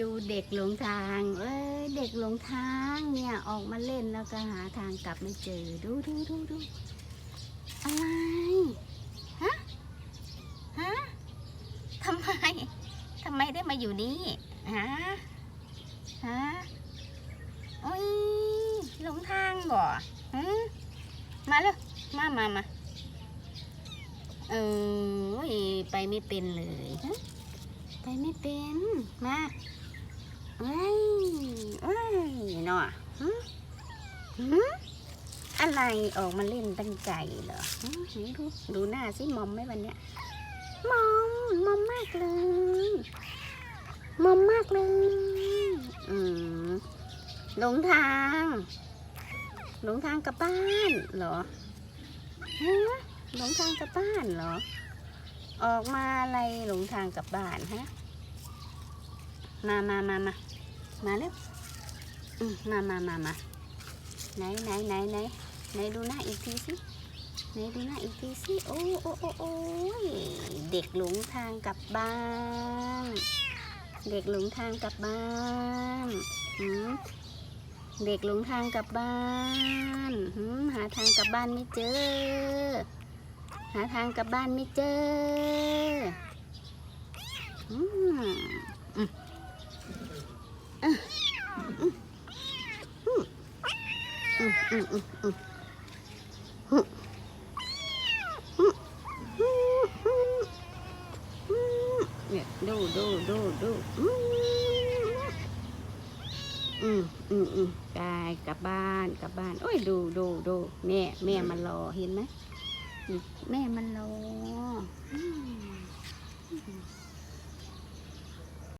ดูเด็กหลงทาง เอ้ยเด็กหลงทางเนี่ยออกมาเล่นแล้วก็หาทางกลับไม่เจอ ดูดูดูดูอะไรฮะฮะทำไมทำไมได้มาอยู่นี่ฮะฮะโอ้ยหลงทางบ่ฮะมาเลยมามามาเออไปไม่เป็นเลยไปไม่เป็น มาเอ้ยเอ้ย เนาะหึหึอะไรออกมาเล่นตั้งใจเหรอหึไหนดูดูหน้าสิมอมไหมวันเนี้ยมอมมอมมากเลยมอมมากเลย อืมหลงทางหลงทางกลับบ้านเหรอฮะหลงทางกลับบ้านเหรอ ออกมาอะไรหลงทางกลับบ้านฮะ มามามามามาเร็วอื มามามามาไหนไหนไหนไหนไหนดูหน้าอีกทีสิไหนดูหน้าอีกทีสิโอ้โอ้โอ้โอ้ยเด็กหลงทางกลับบ้าน เด็กหลงทางกลับบ้านหืมเด็กหลงทางกลับบ้านหืมหาทางกลับบ้านไม่เจอ หาทางกลับบ้านไม่เจออืมอืม เนี่ยดูดูดูดูอืมอืมอืมกายกลับบ้านกลับบ้าน โอ้ยดูดูดูแม่แม่มารอเห็นไหมแม่มันรอ